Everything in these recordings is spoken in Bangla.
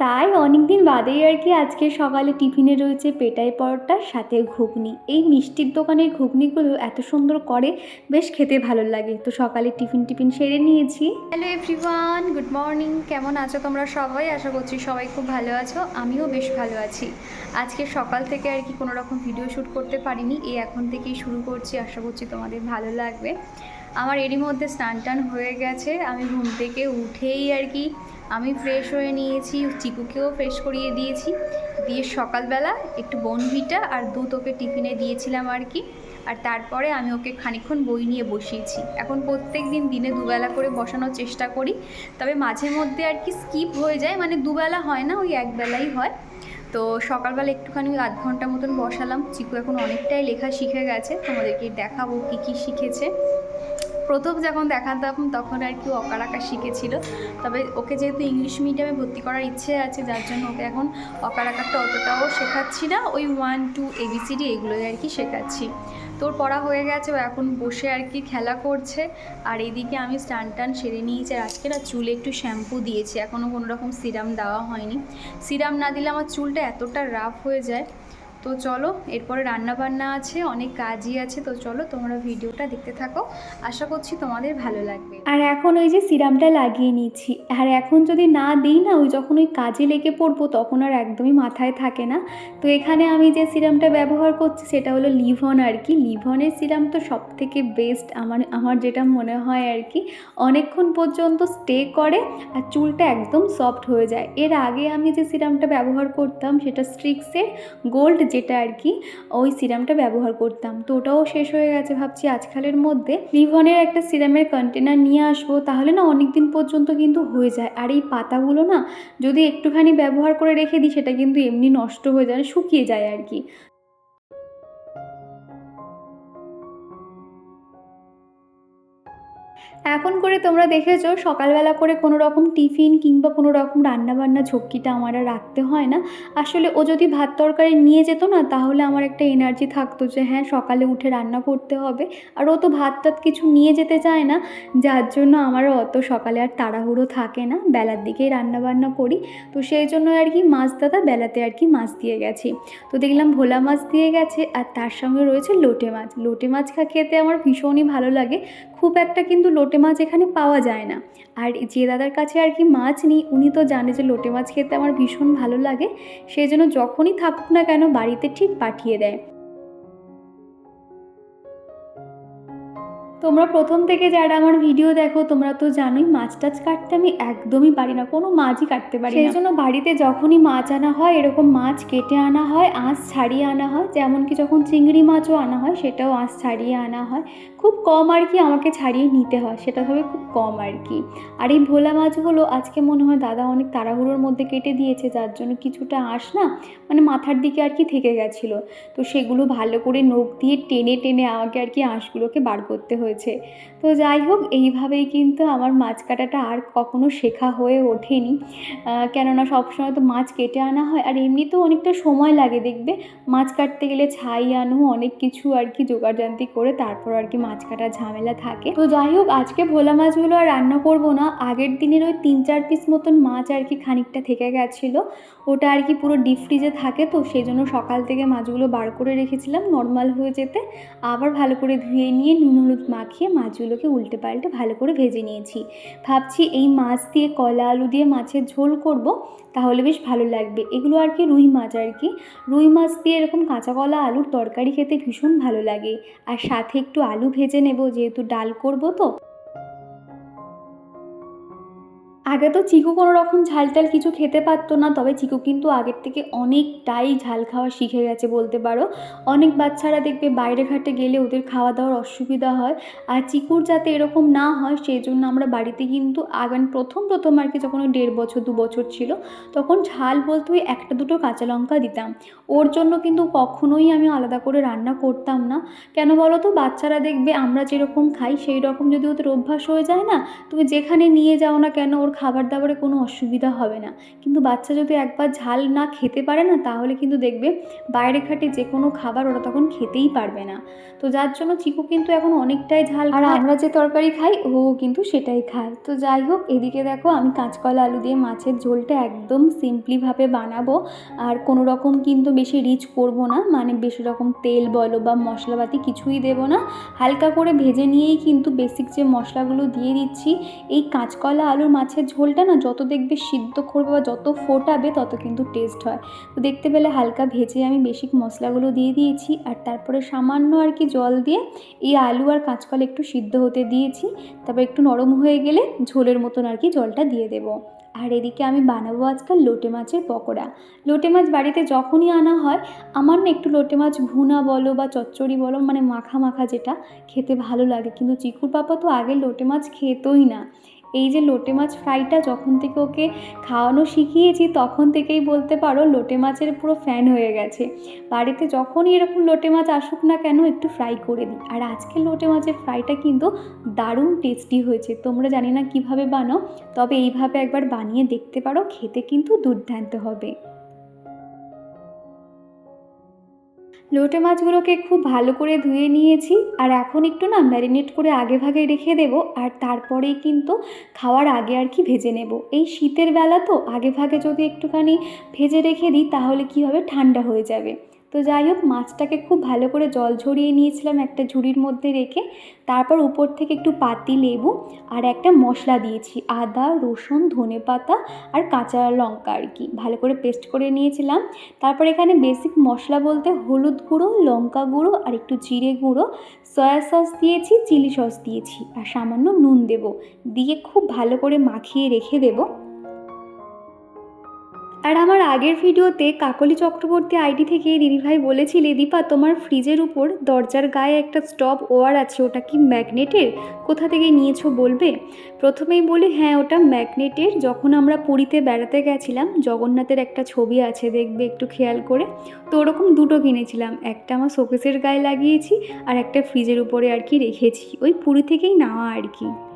প্রায় অনেক দিন বাদেই আর কি আজকে সকালে টিফিনে রয়েছে পেটাই পরোটার সাথে ঘুগনি। এই মিষ্টির দোকানের ঘুগনিগুলো এত সুন্দর করে বেশ খেতে ভালো লাগে। তো সকালে টিফিন টিফিন সেরে নিয়েছি। হ্যালো এভরিওয়ান গুড মর্নিং কেমন আছো তোমরা সবাই? আশা করছি সবাই খুব ভালো আছো। আমিও বেশ ভালো আছি। আজকে সকাল থেকে আর কি কোনো রকম ভিডিও শ্যুট করতে পারিনি। এই এখন থেকেই শুরু করছি। আশা করছি তোমাদের ভালো লাগবে। আমার এরই মধ্যে স্নান টান হয়ে গেছে। আমি ঘুম থেকে উঠেই আর কি আমি ফ্রেশ হয়ে নিয়েছি, চিকুকেও ফ্রেশ করিয়ে দিয়েছি। দিয়ে সকালবেলা একটু বনভিটা আর দুধ ওকে টিফিনে দিয়েছিলাম আর কি। আর তারপরে আমি ওকে খানিকক্ষণ বই নিয়ে বসিয়েছি। এখন প্রত্যেক দিন দিনে দুবেলা করে বসানোর চেষ্টা করি, তবে মাঝে মধ্যে আর কি স্কিপ হয়ে যায় মানে দুবেলা হয় না, ওই একবেলাই হয়। তো সকালবেলা একটুখানি আধ ঘণ্টা মতন বসালাম। চিকু এখন অনেকটাই লেখা শিখে গেছে, তোমাদেরকে দেখাবো কী কী শিখেছে। প্রথম যখন দেখাতাম তখন আর কি অকার আঁকা শিখেছিল। তবে ওকে যেহেতু ইংলিশ মিডিয়ামে ভর্তি করার ইচ্ছে আছে, যার জন্য ওকে এখন অকার আঁকাটা অতটাও শেখাচ্ছি না। ওই ওয়ান টু এবিসিডি এগুলোই আর কি শেখাচ্ছি। তোর পড়া হয়ে গেছে, ও এখন বসে আর কি খেলা করছে। আর এদিকে আমি স্টান টান সেরে নিয়েছি। আর আজকে না চুলে একটু শ্যাম্পু দিয়েছি। এখনও কোনো রকম সিরাম দেওয়া হয়নি। সিরাম না দিলে আমার চুলটা এতটা রাফ হয়ে যায়। তো চলো, এরপরে রান্না বান্না আছে, অনেক কাজই আছে, তো চলো তোমরা ভিডিওটা দেখতে থাকো। আশা করছি তোমাদের ভালো লাগবে। আর এখন ওই যে সিরামটা লাগিয়ে নিচ্ছি। আর এখন যদি না দিই না, ওই যখন ওই কাজে লেগে পড়ব, তখন আর একদমই মাথায় থাকে না। তো এখানে আমি যে সিরামটা ব্যবহার করছি, সেটা হলো লিভন আর কি। লিভনের সিরাম তো সব থেকে বেস্ট আমার আমার যেটা মনে হয় আর কি। অনেকক্ষণ পর্যন্ত স্টে করে আর চুলটা একদম সফট হয়ে যায়। এর আগে আমি যে সিরামটা ব্যবহার করতাম, সেটা স্ট্রিক্সের গোল্ড যেটা আর কি, ওই সিরামটা ব্যবহার করতাম। তো ওটাও শেষ হয়ে গেছে ভাবছি আজকালের মধ্যে। লিভনের একটা সিরামের কন্টেনার নিয়ে আসব, তাহলে না অনেক দিন পর্যন্ত কিন্তু হয়ে যায়। আর এই পাতাগুলো না যদি একটুখানি ব্যবহার করে রেখে দিই, সেটা কিন্তু এমনি নষ্ট হয়ে যায়, শুকিয়ে যায় আর কি। এখন করে তোমরা দেখেছ, সকালবেলা করে কোনো রকম টিফিন কিংবা কোনো রকম রান্নাবান্না ঝক্কিটা আমার আর রাখতে হয় না। আসলে ও যদি ভাত তরকারি নিয়ে যেত না, তাহলে আমার একটা এনার্জি থাকতো যে হ্যাঁ সকালে উঠে রান্না করতে হবে। আর ও তো ভাত টাত কিছু নিয়ে যেতে চায় না, যার জন্য আমার অত সকালে আর তাড়াহুড়ো থাকে না। বেলার দিকেই রান্নাবান্না করি। তো সেই জন্য আর কি মাছ দাদা বেলাতে আর কি মাছ দিয়ে গেছি। তো দেখলাম ভোলা মাছ দিয়ে গেছে, আর তার সঙ্গে রয়েছে লোটে মাছ। লোটে মাছ খা খেতে আমার ভীষণই ভালো লাগে। খুব একটা কিন্তু লোটে মাছ এখানে পাওয়া যায় না। আর যে দাদার কাছে আর কি মাছ নিই, উনি তো জানে যে লোটে মাছ খেতে আমার ভীষণ ভালো লাগে। সেই জন্য যখনই থাকুক না কেন বাড়িতে ঠিক পাঠিয়ে দেয়। তোমরা প্রথম থেকে যারা আমার ভিডিও দেখো, তোমরা তো জানোই মাছ টাছ কাটতে আমি একদমই পারি না, কোনো মাছই কাটতে পারি সেই জন্য বাড়িতে যখনই মাছ আনা হয়, এরকম মাছ কেটে আনা হয়, আঁশ ছাড়িয়ে আনা হয়, যেমন কি যখন চিংড়ি মাছও আনা হয়, সেটাও আঁশ ছাড়িয়ে আনা হয়। খুব কম আর কি আমাকে ছাড়িয়ে নিতে হয়, সেটা হবে খুব কম আর কি। আর এই ভোলা মাছগুলো আজকে মনে হয় দাদা অনেক তাড়াহুড়োর মধ্যে কেটে দিয়েছে, যার জন্য কিছুটা আঁশ না মানে মাথার দিকে আর কি থেকে গেছিল। তো সেগুলো ভালো করে নখ দিয়ে টেনে টেনে আমাকে আর কি আঁশগুলোকে বার করতে হয়েছে। তো যাই হোক, এইভাবেই কিন্তু আমার মাছ কাটাটা আর কখনো শেখা হয়ে ওঠেনি। কেননা সবসময় তো মাছ কেটে আনা হয়, আর এমনিতেও অনেকটা সময় লাগে, দেখবে? মাছ কাটতে গেলে ছাই আনো, অনেক কিছু আর কি জোগাড়জান্তি করে তারপর আর কি মাছ কাটার ঝামেলা থাকে। তো যাই হোক, আজকে ভোলা মাছগুলো আর রান্না করব না। আগের দিনের ওই তিন চার পিস মতন মাছ আর কি খানিকটা থেকে গেছিল। ওটা আর কি পুরো ডিপ ফ্রিজে থাকে, তো সেই জন্য সকাল থেকে মাছগুলো বার করে রেখেছিলাম নর্মাল হয়ে যেতে। আবার ভালো করে ধুয়ে নিয়ে নুন, হলুদ মাখিয়ে মাছগুলোকে উল্টে পাল্টে ভালো করে ভেজে নিয়েছি। ভাবছি এই মাছ দিয়ে কলা, আলু দিয়ে মাছের ঝোল করব, তাহলে বেশ ভালো লাগবে। এগুলো আর কি রুই মাছ আর কি। রুই মাছ দিয়ে এরকম কাঁচা কলা, আলুর তরকারি খেতে ভীষণ ভালো লাগে। আর সাথে একটু আলু ভেজে নেব, যেহেতু ডাল করব তো। আগে তো চিকু কোনো রকম ঝাল টাল কিছু খেতে পারতো না, তবে চিকু কিন্তু আগের থেকে অনেকটাই ঝাল খাওয়া শিখে গেছে বলতে পারো। অনেক বাচ্চারা দেখবে বাইরে ঘাটে গেলে ওদের খাওয়া দাওয়ার অসুবিধা হয়, আর চিকুর যাতে এরকম না হয় সেই জন্য আমরা বাড়িতে কিন্তু আগান প্রথম প্রথম আর কি যখন ওই দেড় বছর, দু বছর ছিল, তখন ঝাল বলতে ওই একটা দুটো কাঁচা লঙ্কা দিতাম। ওর জন্য কিন্তু কখনোই আমি আলাদা করে রান্না করতাম না। কেন বলো তো? বাচ্চারা দেখবে আমরা যেরকম খাই, সেই রকম যদি ওদের অভ্যাস হয়ে যায় না, তুমি যেখানে নিয়ে যাও না কেন, ওর ওর খাবার দাবারে কোনো অসুবিধা হবে না। কিন্তু বাচ্চা যদি একবার ঝাল না খেতে পারে না তাহলে কিন্তু দেখবে বাইরে ঘাটে যে কোনো খাবার ওরা তখন খেতেই পারবে না। তো যার জন্য চিকু কিন্তু এখন অনেকটাই ঝাল আর আমরা যে তরকারি খাই ও কিন্তু সেটাই খায়। তো যাই হোক এদিকে দেখো আমি কাঁচকলা আলু দিয়ে মাছের ঝোলটা একদম সিম্পলিভাবে বানাবো। আর কোনো রকম কিন্তু বেশি রিচ করব না মানে বেশি রকম তেল বলো বা মশলাপাতি কিছুই দেবো না। হালকা করে ভেজে নিয়েই কিন্তু বেসিক যে মশলাগুলো দিয়ে দিচ্ছি এই কাঁচকলা আলুর মাছের ঝোলটা না যত দেখবে সিদ্ধ করবে বা যত ফোটাবে তত কিন্তু টেস্ট হয়। তো দেখতে পেলে হালকা ভেজে আমি বেসিক মশলাগুলো দিয়ে দিয়েছি আর তারপরে সামান্য আর কি জল দিয়ে এই আলু আর কাঁচকলা একটু সিদ্ধ হতে দিয়েছি। তারপর একটু নরম হয়ে গেলে ঝোলের মতন আর কি জলটা দিয়ে দেবো। আর এদিকে আমি বানাবো আজকাল লোটে মাছের পকোড়া। লোটে মাছ বাড়িতে যখনই আনা হয়, আমার না একটু লোটে মাছ ভুনা বলো বা চচ্চড়ি বলো মানে মাখা মাখা যেটা, খেতে ভালো লাগে। কিন্তু চিকুর পাপা তো আগে লোটে মাছ খেতই না। এই যে লোটে মাছ ফ্রাইটা যখন থেকে ওকে খাওয়ানো শিখিয়েছি, তখন থেকেই বলতে পারো লোটে মাছের পুরো ফ্যান হয়ে গেছে। বাড়িতে যখনই এরকম লোটে মাছ আসুক না কেন, একটু ফ্রাই করে দিই। আর আজকে লোটে মাছের ফ্রাইটা কিন্তু দারুণ টেস্টি হয়েছে। তোমরা জানি না কীভাবে বানাও, তবে এইভাবে একবার বানিয়ে দেখতে পারো, খেতে কিন্তু দুর্দান্ত হবে। লোটে মাছগুলোকে খুব ভালো করে ধুয়ে নিয়েছি আর এখন একটু না ম্যারিনেট করে আগে ভাগে রেখে দেব আর তারপরেই কিন্তু খাওয়ার আগে আর কি ভেজে নেব। এই শীতের বেলা তো আগে ভাগে যদি একটুখানি ভেজে রেখে দিই তাহলে কী হবে? ঠান্ডা হয়ে যাবে। তো যাই হোক, মাছটাকে খুব ভালো করে জল ঝরিয়ে নিয়েছিলাম একটা ঝুড়ির মধ্যে রেখে। তারপর উপর থেকে একটু পাতি, লেবু আর একটা মশলা দিয়েছি। আদা, রসুন, ধনে পাতা আর কাঁচা লঙ্কা আর কি। ভালো করে পেস্ট করে নিয়েছিলাম। তারপর এখানে বেসিক মশলা বলতে হলুদ গুঁড়ো, লঙ্কা গুঁড়ো আর একটু জিরে গুঁড়ো সয়া সস দিয়েছি চিলি সস দিয়েছি আর সামান্য নুন দেব। দিয়ে খুব ভালো করে মাখিয়ে রেখে দেবো। আর আমার আগের ভিডিওতে কাকলি চক্রবর্তী আইডি থেকে দিদিভাই বলেছিলে, দীপা, তোমার ফ্রিজের উপর দরজার গায়ে একটা স্টপ ওয়ার আছে, ওটা কি ম্যাগনেটের? কোথা থেকে নিয়েছো বলবে? প্রথমেই বলি হ্যাঁ ওটা ম্যাগনেটের। যখন আমরা পুরীতে বেড়াতে গেছিলাম, জগন্নাথের একটা ছবি আছে, দেখবে একটু খেয়াল করে। তো ওরকম দুটো কিনেছিলাম, একটা আমার শোকেসের গায়ে লাগিয়েছি আর একটা ফ্রিজের উপরে আর কি রেখেছি। ওই পুরী থেকেই নেওয়া আর কি।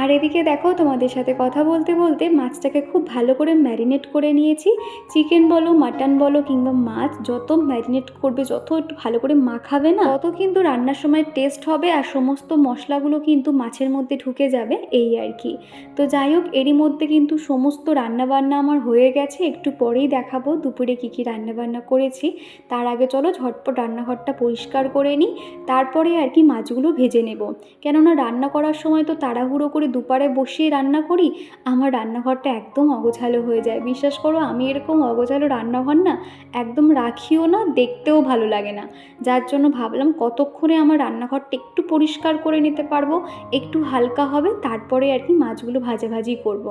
আর এদিকে দেখো, তোমাদের সাথে কথা বলতে বলতে মাছটাকে খুব ভালো করে ম্যারিনেট করে নিয়েছি। চিকেন বলো মাটন বলো কিংবা মাছ, যত ম্যারিনেট করবে, যত একটু ভালো করে মাখাবে না, তত কিন্তু রান্নার সময় টেস্ট হবে আর সমস্ত মশলাগুলো কিন্তু মাছের মধ্যে ঢুকে যাবে, এই আর কি। তো যাই হোক, এরই মধ্যে কিন্তু সমস্ত রান্নাবান্না আমার হয়ে গেছে। একটু পরেই দেখাবো দুপুরে কী কী রান্নাবান্না করেছি। তার আগে চলো, ঝটপট রান্নাঘরটা পরিষ্কার করে নিই। তারপরে আর কি মাছগুলো ভেজে নেব। কেননা রান্না করার সময় তো তাড়াহুড়ো করে দুপারে বসিয়ে রান্না করি, আমার রান্নাঘরটা একদম অগোছালো হয়ে যায়। বিশ্বাস করো, আমি এরকম অগোছালো রান্নাঘর না, একদম রাখিও না, দেখতেও ভালো লাগে না। যার জন্য ভাবলাম কতক্ষণে আমার রান্নাঘরটা একটু পরিষ্কার করে নিতে পারব, একটু হালকা হবে, তারপরে আর কি মাছগুলো ভাজাভাজি করব।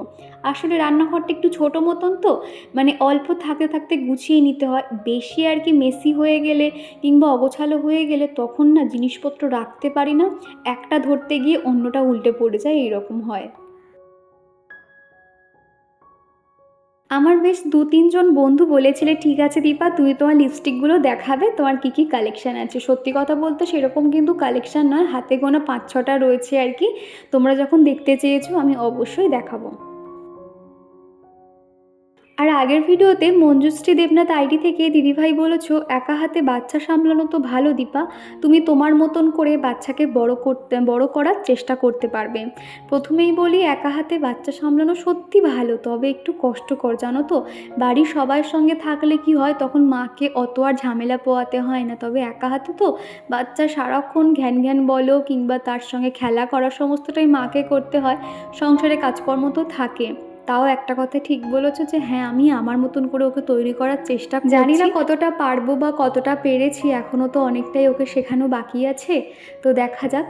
আসলে রান্নাঘরটা একটু ছোটো মতন তো মানে অল্প থাকতে থাকতে গুছিয়ে নিতে হয়। বেশি আর কি মেসি হয়ে গেলে কিংবা অগোছালো হয়ে গেলে তখন না জিনিসপত্র রাখতে পারি না, একটা ধরতে গিয়ে অন্যটা উল্টে পড়ে যায়, এইরকম। হয়। আমার বেশ দু তিনজন বন্ধু বলেছিলে, ঠিক আছে দীপা তুই তোমার লিপস্টিকগুলো দেখাবে, তোমার কী কী কালেকশান আছে? সত্যি কথা বলতে সেরকম কিন্তু কালেকশান নয়, হাতে গোনা পাঁচ ছটা রয়েছে আর কি। তোমরা যখন দেখতে চেয়েছো, আমি অবশ্যই দেখাবো। আর আগের ভিডিওতে মঞ্জুশ্রী দেবনাথ আইডি থেকে দিদিভাই বলেছ, একা হাতে বাচ্চা সামলানো তো ভালো দীপা। তুমি তোমার মতন করে বাচ্চাকে বড় করতে, বড় করার চেষ্টা করতে পারবে। প্রথমেই বলি, একা হাতে বাচ্চা সামলানো সত্যি ভালো, তবে একটু কষ্টকর, জানো তো? বাড়ির সবার সঙ্গে থাকলে কি হয়, তখন মাকে অত আর ঝামেলা পোয়াতে হয় না। তবে একা হাতে তো বাচ্চা সারাক্ষণ ঘ্যান ঘ্যান বলো, কিংবা তার সঙ্গে খেলা করা সমস্তটাই মাকে করতে হয়। সংসারে কাজকর্ম তো থাকে। তাও একটা কথা ঠিক বলেছ যে হ্যাঁ আমি আমার মতন করে ওকে তৈরি করার চেষ্টা জানি না কতটা পারব বা কতটা পেরেছি এখনও তো অনেকটাই ওকে শেখানো বাকি আছে। তো দেখা যাক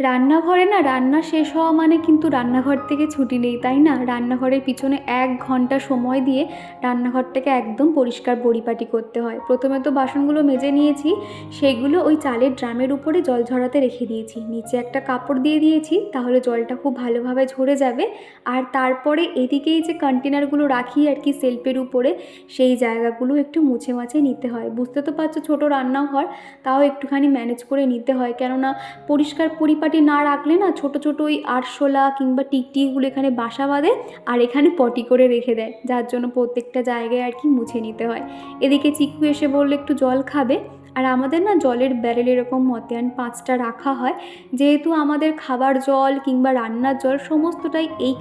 রান্নাঘরে না রান্না শেষ হওয়া মানে কিন্তু রান্নাঘর থেকে ছুটি নেই, তাই না? রান্নাঘরের পিছনে এক ঘণ্টা সময় দিয়ে রান্নাঘরটাকে একদম পরিষ্কার পরিপাটি করতে হয়। প্রথমে তো বাসনগুলো মেজে নিয়েছি, সেগুলো ওই চালের ড্রামের উপরে জল ঝরাতে রেখে দিয়েছি। নিচে একটা কাপড় দিয়ে দিয়েছি, তাহলে জলটা খুব ভালোভাবে ঝরে যাবে। আর তারপরে এদিকেই যে কন্টেনারগুলো রাখি আর কি সেলফের উপরে, সেই জায়গাগুলো একটু মুছে মাছে নিতে হয়। বুঝতে তো পারছ ছোটো রান্নাঘর, তাও একটুখানি ম্যানেজ করে নিতে হয়। কেননা পরিষ্কার পরিপাটি না রাখলে না ছোট ছোট ওই আরশোলা কিংবা টিকটিকিগুলো এখানে বাসা বাঁধে আর এখানে পটি করে রেখে দেয়। যার জন্য প্রত্যেকটা জায়গায় আর কি মুছে নিতে হয়। এদিকে চিকু এসে বললে, একটু জল খাবে? আর আমাদের না জলের ব্যারেল এরকম মতিয়ান পাঁচটা রাখা হয়। যেহেতু আমাদের খাবার জল কিংবা রান্নার জল সমস্তটাই এই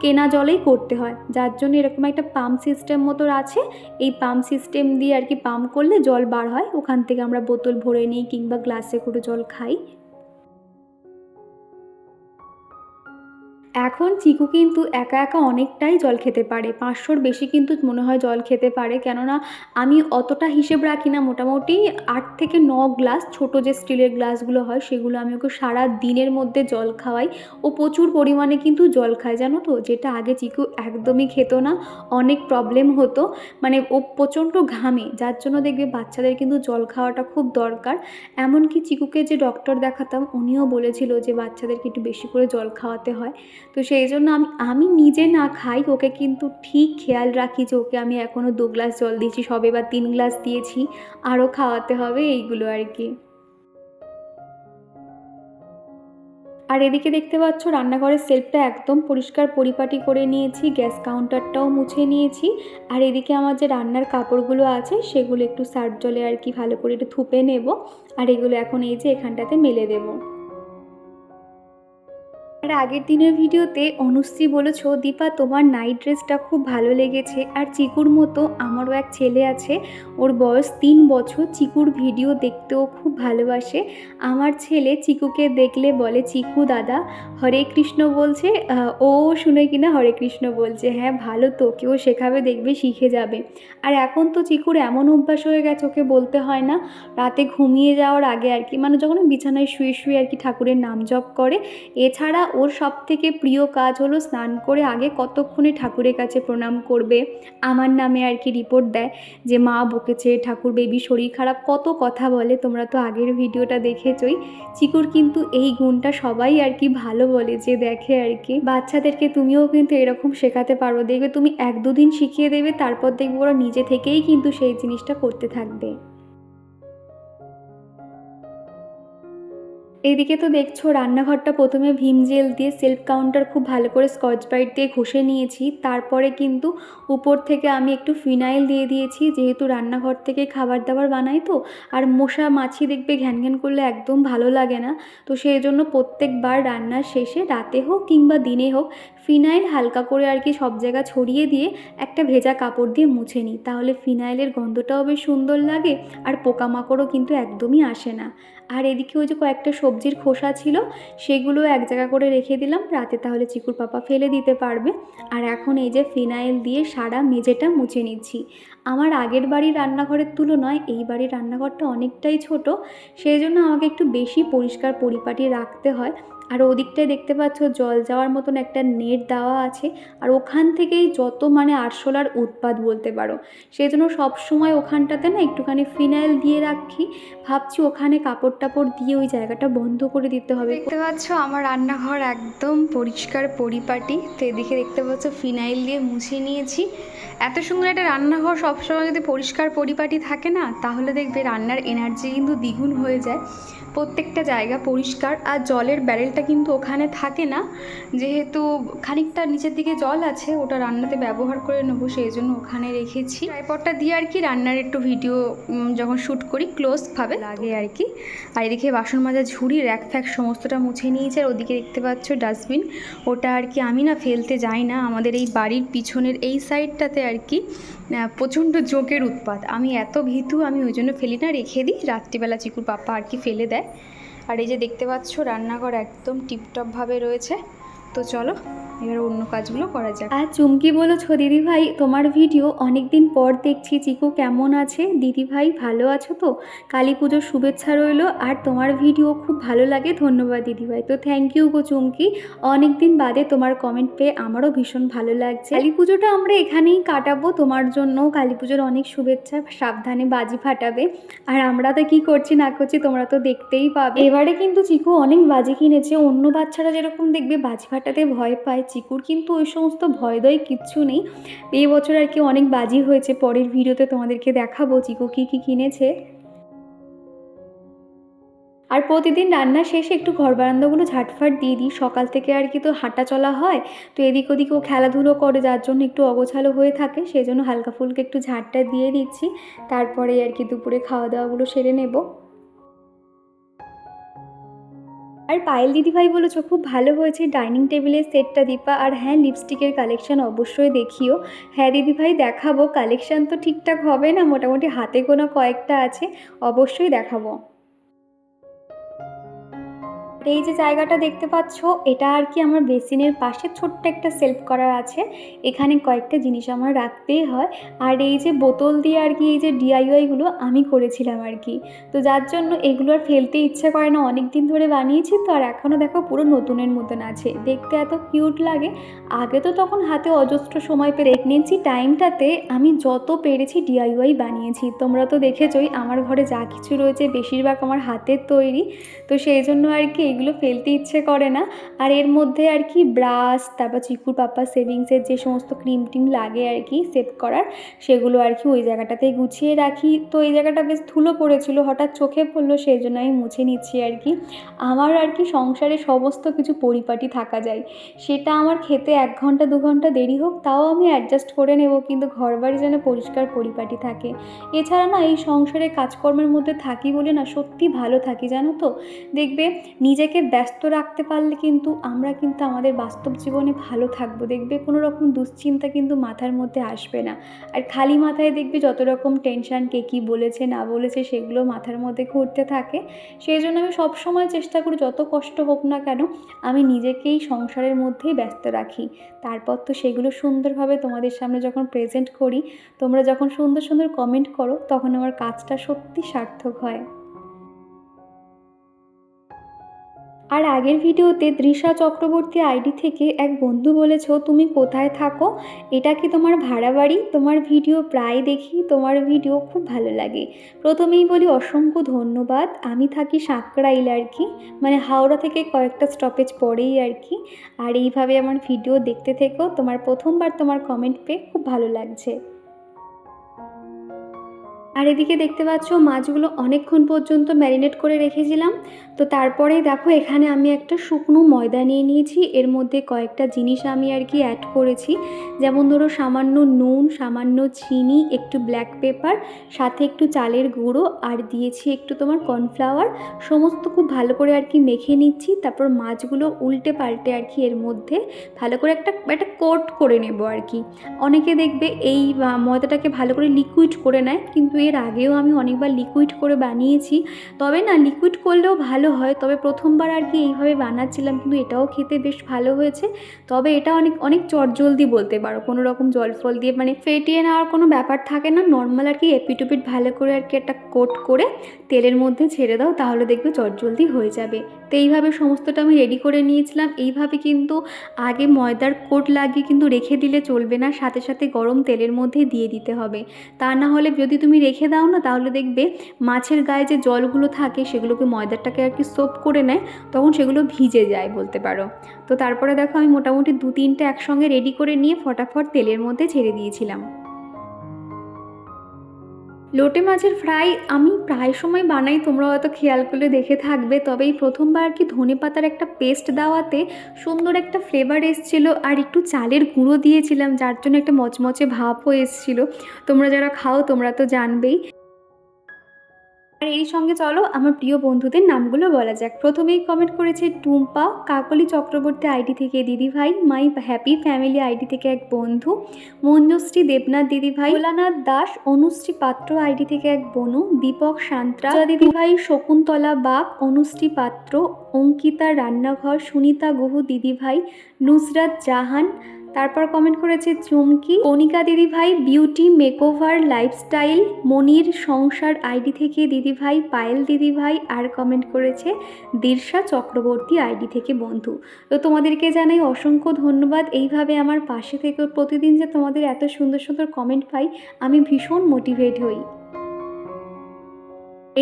কেনা জলেই করতে হয়। যার জন্য এরকম একটা পাম্প সিস্টেম মতো আছে। এই পাম্প সিস্টেম দিয়ে আর কি পাম্প করলে জল বার হয়। ওখান থেকে আমরা বোতল ভরে নিই কিংবা গ্লাসে করে জল খাই। এখন চিকু কিন্তু একা একা অনেকটাই জল খেতে পারে। পাঁচশোর বেশি কিন্তু মনে হয় জল খেতে পারে। কেননা আমি অতটা হিসেব রাখি না। মোটামুটি আট থেকে ন গ্লাস ছোট যে স্টিলের গ্লাসগুলো হয়, সেগুলো আমি ওকে সারা দিনের মধ্যে জল খাওয়াই। ও প্রচুর পরিমাণে কিন্তু জল খায়, জানো তো? যেটা আগে চিকু একদমই খেত না। অনেক প্রবলেম হতো। মানে ও প্রচণ্ড ঘামে। যার জন্য দেখবে বাচ্চাদের কিন্তু জল খাওয়াটা খুব দরকার। এমনকি চিকুকে যে ডক্টর দেখাতাম, উনিও বলেছিল যে বাচ্চাদেরকে একটু বেশি করে জল খাওয়াতে হয়। তো সেই জন্য আমি আমি নিজে না খাই, ওকে কিন্তু ঠিক খেয়াল রাখি যে ওকে আমি এখনও দু গ্লাস জল দিয়েছি, সবে বা তিন গ্লাস দিয়েছি, আরও খাওয়াতে হবে এইগুলো আর কি। আর এদিকে দেখতে পাচ্ছ, রান্নাঘরের সেলফটা একদম পরিষ্কার পরিপাটি করে নিয়েছি, গ্যাস কাউন্টারটাও মুছে নিয়েছি। আর এদিকে আমার যে রান্নার কাপড়গুলো আছে, সেগুলো একটু সার্ফ জলে আর কি ভালো করে একটু থুপে নেব। আর এগুলো এখন এই যে এখানটাতে মেলে দেবো। আর আগের দিনের ভিডিওতে অনুশ্রী বলেছ, দীপা, তোমার নাইট ড্রেসটা খুব ভালো লেগেছে আর চিকুর মতো আমারও এক ছেলে আছে। ওর বয়স তিন বছর। চিকুর ভিডিও দেখতেও খুব ভালোবাসে। আমার ছেলে চিকুকে দেখলে বলে, চিকু দাদা, হরে কৃষ্ণ বলছে। ও শুনে কিনা হরে কৃষ্ণ বলছে হ্যাঁ ভালো তো, কেউ শেখাবে, দেখবে, শিখে যাবে। আর এখন তো চিকুর এমন অভ্যাস হয়ে গেছে, ওকে বলতে হয় না। রাতে ঘুমিয়ে যাওয়ার আগে আর কি মানে যখন বিছানায় শুয়ে শুয়ে আর কি ঠাকুরের নাম জপ করে, এছাড়া ওর সব থেকে প্রিয় কাজ হলো স্নান করে আগে কতক্ষণে ঠাকুরের কাছে প্রণাম করবে। আমার নামে আর কি রিপোর্ট দেয় যে, মা বকেছে, ঠাকুর বেবি শরীর খারাপ। কত কথা বলে, তোমরা তো আগের ভিডিওটা দেখেছই। চিকুর কিন্তু এই গুণটা সবাই আর কি ভালো বলে যে, দেখে আর কি। বাচ্চাদেরকে তুমিও কিন্তু এরকম শেখাতে পারো। দেখবে তুমি এক দুদিন শিখিয়ে দেবে, তারপর দেখবে ওরা নিজে থেকেই কিন্তু সেই জিনিসটা করতে থাকবে। এদিকে তো দেখছ, রান্নাঘরটা প্রথমে ভীম জেল দিয়ে সেলফ কাউন্টার খুব ভালো করে স্কচ ব্রাইট দিয়ে ঘষে নিয়েছি। তারপরে কিন্তু উপর থেকে আমি একটু ফিনাইল দিয়ে দিয়েছি, যেহেতু রান্নাঘর থেকে খাবার দাবার বানাই তো, আর মশা মাছি দেখবে ঘ্যান ঘ্যান করলে একদম ভালো লাগে না। তো সেই জন্য প্রত্যেকবার রান্নার শেষে রাতে হোক কিংবা দিনে হোক ফিনাইল হালকা করে আর কি সব জায়গা ছড়িয়ে দিয়ে একটা ভেজা কাপড় দিয়ে মুছে নিই। তাহলে ফিনাইলের গন্ধটাও বেশ সুন্দর লাগে আর পোকামাকড়ও কিন্তু একদমই আসে না। আর এদিকে ওই যে কয়েকটা সবজির খোসা ছিল, সেগুলো এক জায়গা করে রেখে দিলাম। রাতে তাহলে চিকুর পাপা ফেলে দিতে পারবে। আর এখন এই যে ফিনাইল দিয়ে সারা মেঝেটা মুছে নিচ্ছি। আমার আগের বাড়ির রান্নাঘরের তুলনায় এই বাড়ির রান্নাঘরটা অনেকটাই ছোট সেই জন্য আমাকে একটু বেশি পরিষ্কার পরিপাটি রাখতে হয়। আর ওদিকটায় দেখতে পাচ্ছ জল যাওয়ার মতন একটা নেট দেওয়া আছে। আর ওখান থেকেই যত মানে আরশোলার উৎপাদ বলতে পারো, সেই জন্য সবসময় ওখানটাতে না একটুখানি ফিনাইল দিয়ে রাখি। ভাবছি ওখানে কাপড় টাপড় দিয়ে ওই জায়গাটা বন্ধ করে দিতে হবে। দেখতে পাচ্ছ আমার রান্নাঘর একদম পরিষ্কার পরিপাটি। তো এদিকে দেখতে পাচ্ছ ফিনাইল দিয়ে মুছে নিয়েছি। এত সুন্দর একটা রান্নাঘর সবসময় যদি পরিষ্কার পরিপাটি থাকে না, তাহলে দেখবে রান্নার এনার্জি কিন্তু দ্বিগুণ হয়ে যায়। প্রত্যেকটা জায়গা পরিষ্কার আর জলের ব্যারেলটা কিন্তু ওখানে থাকে না। যেহেতু খানিকটা নিচের দিকে জল আছে, ওটা রান্নাতে ব্যবহার করে নেব, সেই জন্য ওখানে রেখেছি। ট্রাইপডটা দিয়ে আর কি রান্নার একটু ভিডিও যখন শ্যুট করি ক্লোজভাবে লাগে আর কি। আর এদিকে বাসন মাজা, ঝুড়ি, র্যাক ফ্যাক সমস্তটা মুছে নিয়েছে, আর ওদিকে দেখতে পাচ্ছ ডাস্টবিন। ওটা আর কি আমি না ফেলতে যাই না, আমাদের এই বাড়ির পিছনের এই সাইডটাতে আর কি প্রচণ্ড জোঁকের উৎপাত। আমি এত ভীতু, আমি ওই জন্য ফেলি না, রেখে দিই। রাত্রিবেলা চিকুর পাপা আর কি ফেলে দেয়। আর এই যে দেখতে পাচ্ছ রান্নাঘর একদম টিপটপভাবে রয়েছে। তো চলো, এবার অন্য কাজগুলো করা যাক। আর চুমকি বলেছ দিদি ভাই তোমার ভিডিও অনেক দিন পর দেখছি, চিকু কেমন আছে? দিদি ভাই ভালো আছো তো? কালী পুজোর শুভেচ্ছা রইল, আর তোমার ভিডিও খুব ভালো লাগে, ধন্যবাদ দিদি ভাই তো থ্যাংক ইউ গো চুমকি। অনেক দিন বাদে তোমার কমেন্ট পেয়ে আমারও ভীষণ ভালো লাগছে। কালী পুজোটা আমরা এখানেই কাটাবো, তোমার জন্য কালী পুজোর অনেক শুভেচ্ছা, সাবধানে বাজি ফাটাবে। আর আমরা তো কী করছি, না করছি, তোমরা তো দেখতেই পাবে। এবারে কিন্তু চিকু অনেক বাজি কিনেছে, অন্য বাচ্চারা যেরকম দেখবে, বাজি ফাটাতে ভয় পায় চিকুর, কিন্তু ওই সমস্ত ভয় দয় কিচ্ছু নেই। এই বছর আর কি অনেক বাজি হয়েছে, পরের ভিডিওতে তোমাদেরকে দেখাবো চিকু কী কী কিনেছে। আর প্রতিদিন রান্না শেষে একটু ঘর বারান্দাগুলো ঝাটফাট দিয়ে দিই, সকাল থেকে আর কি তো হাঁটা চলা হয়, তো এদিক ওদিক ও খেলাধুলো করে, যার জন্য একটু অগোছালো হয়ে থাকে, সেই জন্য হালকা ফুলকা একটু ঝাড়টা দিয়ে দিচ্ছি, তারপরে আর কি দুপুরে খাওয়া দাওয়াগুলো সেরে নেব। আর পায়েল দিদিভাই বলেছ, খুব ভালো হয়েছে। ডাইনিং টেবিলের সেটটা দীপা, আর হ্যাঁ লিপস্টিকের কালেকশান অবশ্যই দেখিও। হ্যাঁ দিদিভাই, দেখাবো। কালেকশন তো ঠিকঠাক হবে না, মোটামুটি হাতে গোনা কয়েকটা আছে, অবশ্যই দেখাবো। এই যে জায়গাটা দেখতে পাচ্ছ, এটা আর কি আমার বেসিনের পাশে ছোট্ট একটা সেলফ করার আছে। এখানে কয়েকটা জিনিস আমার রাখতেই হয়। আর এই যে বোতল দিয়ে আর কি এই যে ডিআইওয়াইগুলো আমি করেছিলাম আর কি। তো যার জন্য এগুলো আর ফেলতে ইচ্ছে করে না অনেক দিন ধরে বানিয়েছি তো, আর এখনও দেখো পুরো নতুনের মতন আছে। দেখতে এত কিউট লাগে। আগে তো তখন হাতে অজস্র সময় পেয়ে নিয়েছি টাইমটাতে আমি যত পেরেছি ডিআইওয়াই বানিয়েছি। তোমরা তো দেখেছই, আমার ঘরে যা কিছু রয়েছে বেশিরভাগ আমার হাতের তৈরি। তো সেই জন্য আর কি এগুলো ফেলতে ইচ্ছে করে না। আর এর মধ্যে আর কি ব্রাশ, তারপর চিকুর পাপা সেভিংসের যে সমস্ত ক্রিম টিম লাগে আর কি সেভ করার, সেগুলো আর কি ওই জায়গাটাতেই গুছিয়ে রাখি। তো এই জায়গাটা বেশ ধুলো পড়েছিল, হঠাৎ চোখে পড়ল সেই জন্য আমি মুছে নিচ্ছি আর কি। আমার আর কি সংসারে সমস্ত কিছু পরিপাটি থাকা যায়। সেটা আমার খেতে এক ঘণ্টা, দু ঘণ্টা দেরি হোক, তাও আমি অ্যাডজাস্ট করে নেব, কিন্তু ঘর বাড়ি যেন পরিষ্কার পরিপাটি থাকে। এছাড়া না এই সংসারে কাজকর্মের মধ্যে থাকি বলে না সত্যি ভালো থাকি, জানো তো? দেখবে নিজেকে ব্যস্ত রাখতে পারলে কিন্তু আমরা কিন্তু আমাদের বাস্তব জীবনে ভালো থাকব। দেখবে কোনো রকম দুশ্চিন্তা কিন্তু মাথার মধ্যে আসবে না। আর খালি মাথায় দেখবে যত রকম টেনশান কে কী বলেছে, না বলেছে সেগুলো মাথার মধ্যে ঘুরতে থাকে। সেই জন্য আমি সবসময় চেষ্টা করি যত কষ্ট হোক না কেন আমি নিজেকেই সংসারের মধ্যেই ব্যস্ত রাখি। তারপর তো সেগুলো সুন্দরভাবে তোমাদের সামনে যখন প্রেজেন্ট করি, তোমরা যখন সুন্দর সুন্দর কমেন্ট করো, তখন আমার কাজটা সত্যি সার্থক হয়। আর আগের ভিডিওতে দৃশা চক্রবর্তী আইডি থেকে এক বন্ধু বলেছ, তুমি কোথায় থাকো? এটা কি তোমার ভাড়া বাড়ি? তোমার ভিডিও প্রায় দেখি, তোমার ভিডিও খুব ভালো লাগে। প্রথমেই বলি অসংখ্য ধন্যবাদ। আমি থাকি সাঁকড়াইল আর কি মানে হাওড়া থেকে কয়েকটা স্টপেজ পরেই আর কি। আর এইভাবে আমার ভিডিও দেখতে থেকো তোমার প্রথমবার তোমার কমেন্ট পেয়ে খুব ভালো লাগছে। আর এদিকে দেখতে পাচ্ছ মাছগুলো অনেকক্ষণ পর্যন্ত ম্যারিনেট করে রেখেছিলাম। তো তারপরেই দেখো, এখানে আমি একটা শুকনো ময়দা নিয়ে নিয়েছি। এর মধ্যে কয়েকটা জিনিস আমি আর কি অ্যাড করেছি। যেমন ধরো, সামান্য নুন, সামান্য চিনি, একটু ব্ল্যাক পেপার সাথে একটু চালের গুঁড়ো, আর দিয়েছি একটু তোমার কর্নফ্লাওয়ার সমস্ত খুব ভালো করে আর কি মেখে নিচ্ছি। তারপর মাছগুলো উল্টে পাল্টে আর কি এর মধ্যে ভালো করে একটা একটা কোট করে নেব আর কি। অনেকে দেখবে এই ময়দাটাকে ভালো করে লিকুইড করে নেয়, কিন্তু এর আগেও আমি অনেকবার লিকুইড করে বানিয়েছি। তবে না লিকুইড করলেও ভালো হয়। তবে প্রথমবার আর কি এইভাবে বানাচ্ছিলাম, কিন্তু এটাও খেতে বেশ ভালো হয়েছে। তবে এটা অনেক অনেক চটজলদি বলতে পারো। কোনো রকম জল ফল দিয়ে মানে ফেটিয়ে নেওয়ার কোনো ব্যাপার থাকে না। নর্মাল আর কি এপিটুপিট ভালো করে আর কি একটা কোট করে তেলের মধ্যে ছেড়ে দাও, তাহলে দেখবে চটজলদি হয়ে যাবে। তো এইভাবে সমস্তটা আমি রেডি করে নিয়েছিলাম। এইভাবে কিন্তু আগে ময়দার কোট লাগিয়ে কিন্তু রেখে দিলে চলবে না। সাথে সাথে গরম তেলের মধ্যে দিয়ে দিতে হবে। তা না হলে যদি তুমি রেখে দাও না, তাহলে দেখবে মাছের গায়ে যে জলগুলো থাকে সেগুলোকে ময়দাটাকে আর কি সোপ করে নেয়, তখন সেগুলো ভিজে যায় বলতে পারো। তো তারপরে দেখো আমি মোটামুটি দু তিনটে একসঙ্গে রেডি করে নিয়ে ফটাফট তেলের মধ্যে ছেড়ে দিয়েছিলাম। লোটে মাছের ফ্রাই আমি প্রায় সময় বানাই, তোমরা হয়তো খেয়াল করলে দেখে থাকবে। তবে এই প্রথমবার কি ধনে পাতার একটা পেস্ট দেওয়াতে সুন্দর একটা ফ্লেভার এসছিল আর একটু চালের গুঁড়ো দিয়েছিলাম, যার জন্য একটা মচমচে ভাবও এসেছিল। তোমরা যারা খাও, তোমরা তো জানবেই। আর এই সঙ্গে চলো আমার প্রিয় বন্ধুদের নামগুলো বলা যাক। প্রথমেই কমেন্ট করেছে টুম্পা কাকলি চক্রবর্তী আইডি থেকে দিদি ভাই মাই হ্যাপি ফ্যামিলি আইডি থেকে এক বন্ধু মঞ্জুশ্রী দেবনাথ দিদি ভাই ভোলানাথ দাস অনুশ্রী পাত্র আইডি থেকে এক বনু দীপক সান্ত্রা দিদি ভাই শকুন্তলা বাগ অনুশ্রী পাত্র অঙ্কিতা রান্নাঘর সুনিতা গুহ দিদি ভাই নুসরাত জাহান তারপর কমেন্ট করেছে চুমকি, কণিকা দিদি ভাই বিউটি মেকওভার লাইফস্টাইল মনির, সংসার আইডি থেকে দিদি ভাই পায়েল দিদি ভাই আর কমেন্ট করেছে দিরশা চক্রবর্তী আইডি থেকে বন্ধু। তো তোমাদেরকে জানাই অসংখ্য ধন্যবাদ। এইভাবে আমার পাশে থেকে প্রতিদিন যে তোমাদের এত সুন্দর সুন্দর কমেন্ট পাই, আমি ভীষণ মোটিভেট হই।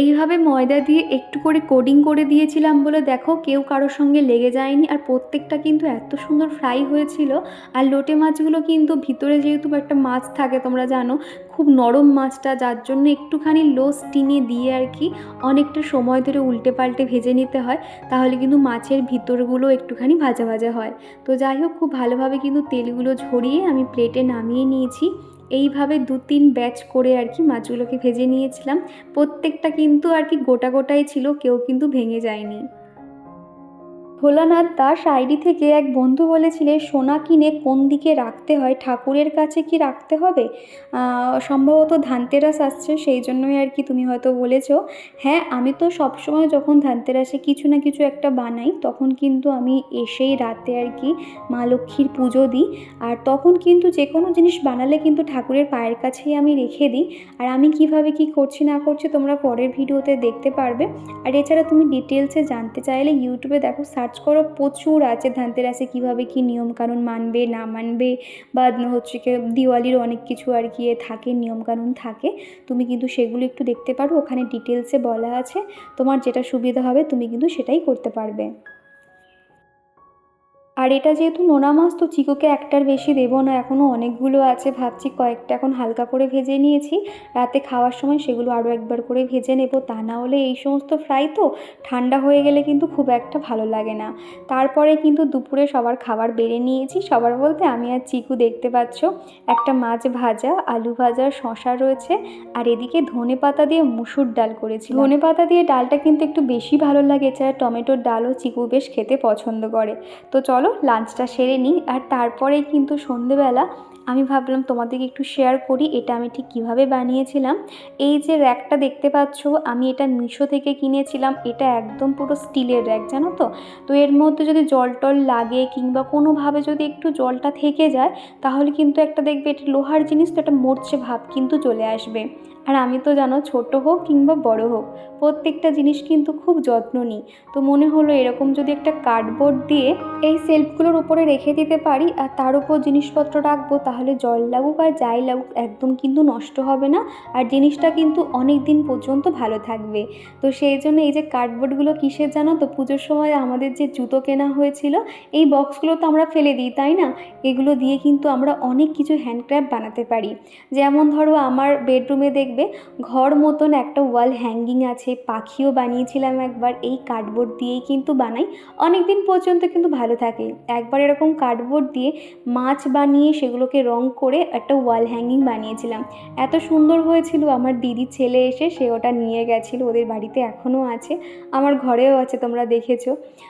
এইভাবে ময়দা দিয়ে একটু করে কোডিং করে দিয়েছিলাম বলে দেখো কেউ কারোর সঙ্গে লেগে যায়নি আর প্রত্যেকটা কিন্তু এত সুন্দর ফ্রাই হয়েছিল। আর লোটে মাছগুলো কিন্তু ভিতরে যেহেতু একটা মাছ থাকে তোমরা জানো, খুব নরম মাছটা যার জন্য একটুখানি লো স্টিমে দিয়ে আর কি অনেকটা সময় ধরে উল্টে পাল্টে ভেজে নিতে হয়, তাহলে কিন্তু মাছের ভিতরগুলো একটুখানি ভাজা ভাজা হয়। তো যাই হোক, খুব ভালোভাবে কিন্তু তেলগুলো ঝরিয়ে আমি প্লেটে নামিয়ে নিয়েছি। এইভাবে দু তিন ব্যাচ করে আর কি মাছগুলোকে ভেজে নিয়েছিলাম। প্রত্যেকটা কিন্তু আর কি গোটা গোটাই ছিল, কেউ কিন্তু ভেঙে যায়নি। ভোলানাথ দাস আইডি থেকে এক বন্ধু বলেছিলে সোনা কিনে কোন দিকে রাখতে হয়, ঠাকুরের কাছে কি রাখতে হবে? সম্ভবত ধানতেরাস আসছে, সেই জন্যই আর কি তুমি হয়তো বলেছ। হ্যাঁ আমি তো সবসময় যখন ধানতেরাসে কিছু না কিছু একটা বানাই, তখন কিন্তু আমি এসেই রাতে আর কি মা লক্ষ্মীর পুজো দিই। আর তখন কিন্তু যে কোনো জিনিস বানালে কিন্তু ঠাকুরের পায়ের কাছেই আমি রেখে দিই। আর আমি কীভাবে কি করছি না করছি তোমরা পরের ভিডিওতে দেখতে পারবে। আর এছাড়া তুমি ডিটেলসে জানতে চাইলে ইউটিউবে দেখো করো, প্রচুর আছে। ধানতেরাসে কীভাবে কী নিয়মকানুন মানবে, না মানবে? বা হচ্ছে কি দিওয়ালির অনেক কিছু আর কি থাকে, নিয়মকানুন থাকে। তুমি কিন্তু সেগুলো একটু দেখতে পারো, ওখানে ডিটেলসে বলা আছে। তোমার যেটা সুবিধা হবে, তুমি কিন্তু সেটাই করতে পারবে। আর এটা যেহেতু নোনা মাছ, তো চিকুকে একটার বেশি দেবো না। এখনও অনেকগুলো আছে, ভাবছি কয়েকটা এখন হালকা করে ভেজে নিয়েছি। রাতে খাওয়ার সময় সেগুলো আরও একবার করে ভেজে নেব। তা না হলে এই সমস্ত ফ্রাই তো ঠান্ডা হয়ে গেলে কিন্তু খুব একটা ভালো লাগে না। তারপরে কিন্তু দুপুরে সবার খাবার বেড়ে নিয়েছি। সবার বলতে আমি আর চিকু দেখতে পাচ্ছ, একটা মাছ ভাজা, আলু ভাজা শশা রয়েছে। আর এদিকে ধনে পাতা দিয়ে মুসুর ডাল করেছি ধনে পাতা দিয়ে ডালটা কিন্তু একটু বেশি ভালো লাগে। এছাড়া টমেটোর ডালও চিকু বেশ খেতে পছন্দ করে। তো চলো লাঞ্চটা সেরে নিই। আর তারপরে কিন্তু সন্ধেবেলা আমি ভাবলাম তোমাদেরকে একটু শেয়ার করি, এটা আমি ঠিক কীভাবে বানিয়েছিলাম। এই যে র্যাকটা দেখতে পাচ্ছ, আমি এটা মিশো থেকে কিনেছিলাম। এটা একদম পুরো স্টিলের র্যাক জানো তো? তো এর মধ্যে যদি জল টল লাগে কিংবা কোনোভাবে যদি একটু জলটা থেকে যায়, তাহলে কিন্তু একটা দেখবে এটা লোহার জিনিস, তো একটা মরছে ভাব কিন্তু চলে আসবে। আর আমি তো জানো ছোট হোক কিংবা বড় হোক, প্রত্যেকটা জিনিস কিন্তু খুব যত্ন নিই। তো মনে হলো এরকম যদি একটা কার্ডবোর্ড দিয়ে এই সেলফগুলোর উপরে রেখে দিতে পারি আর তার উপর জিনিসপত্র রাখব, তাহলে জল লাগুক আর যাই লাগুক একদম কিন্তু নষ্ট হবে না আর জিনিসটা কিন্তু অনেক দিন পর্যন্ত ভালো থাকবে। তো সেই জন্য এই যে কার্ডবোর্ডগুলো কিসের জানো তো? পুজোর সময় আমাদের যে জুতো কেনা হয়েছিল, এই বক্সগুলো তো আমরা ফেলে দিই, তাই না? এগুলো দিয়ে কিন্তু আমরা অনেক কিছু হ্যান্ডক্রাফট বানাতে পারি। যেমন ধরো আমার বেডরুমে দেখবে ঘর মতন একটা ওয়াল হ্যাঙ্গিং আছে। পাখিও বানিয়েছিলাম একবার। এই কার্ডবোর্ড দিয়েই কিন্তু বানাই। অনেক দিন পর্যন্ত কিন্তু ভালো থাকে। একবার এরকম কার্ডবোর্ড দিয়ে মাছ বানিয়ে সেগুলোকে রং করে একটা ওয়াল হ্যাঙ্গিং বানিয়েছিলাম। এত সুন্দর হয়েছিল। আমার দিদির ছেলে এসে সে ওটা নিয়ে গেছিল। ওদের বাড়িতে এখনও আছে। আমার ঘরেও আছে, তোমরা দেখেছ।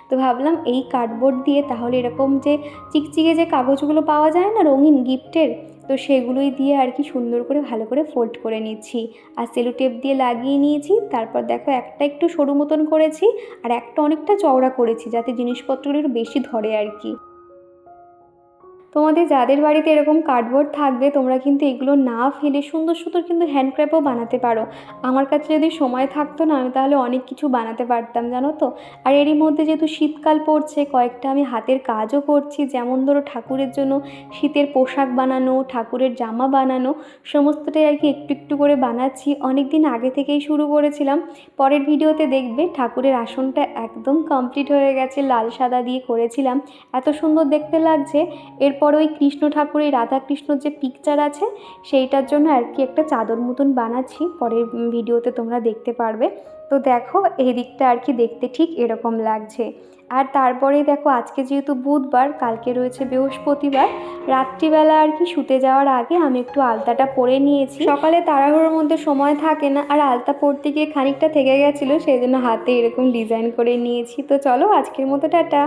তো ভাবলাম এই কার্ডবোর্ড দিয়ে তাহলে এরকম যে চিকচিকে যে কাগজগুলো পাওয়া যায় না, রঙিন গিফটের তো সেগুলোই দিয়ে আর কি সুন্দর করে ভালো করে ফোল্ড করে নিচ্ছি। আর সেলো টেপ দিয়ে লাগিয়ে নিয়েছি, তারপর দেখো একটা একটু সরু মতন করেছি আর একটা অনেকটা চওড়া করেছি যাতে জিনিসপত্রগুলো একটু বেশি ধরে আর কি। তোমাদের যাদের বাড়িতে এরকম কার্ডবোর্ড থাকবে, তোমরা কিন্তু এগুলো না ফেলে সুন্দর সুন্দর কিন্তু হ্যান্ডক্রাফটও বানাতে পারো। আমার কাছে যদি সময় থাকতো না, আমি তাহলে অনেক কিছু বানাতে পারতাম, জানো তো? আর এরই মধ্যে যেহেতু শীতকাল পড়ছে, কয়েকটা আমি হাতের কাজও করছি, যেমন ধরো ঠাকুরের জন্য শীতের পোশাক বানানো, ঠাকুরের জামা বানানো, সমস্তটাই আর কি একটু একটু করে বানাচ্ছি। অনেক দিন আগে থেকেই শুরু করেছিলাম, পরের ভিডিওতে দেখবে ঠাকুরের আসনটা একদম কমপ্লিট হয়ে গেছে, লাল সাদা দিয়ে করেছিলাম। এত সুন্দর দেখতে লাগছে, এর এরপর ওই কৃষ্ণ ঠাকুরের রাধা কৃষ্ণর যে পিকচার আছে, সেইটার জন্য আর কি একটা চাদর মতন বানাচ্ছি। পরের ভিডিওতে তোমরা দেখতে পারবে। তো দেখো এই দিকটা আর কি দেখতে ঠিক এরকম লাগছে। আর তারপরে দেখো, আজকে যেহেতু বুধবার, কালকে রয়েছে বৃহস্পতিবার, রাত্রিবেলা আর কি শুতে যাওয়ার আগে আমি একটু আলতাটা পরে নিয়েছি। সকালে তাড়াহুড়োর মধ্যে সময় থাকে না, আর আলতা পরতে গিয়ে খানিকটা থেকে গেছিল সেই জন্য হাতে এরকম ডিজাইন করে নিয়েছি। তো চলো, আজকের মতো টাটা।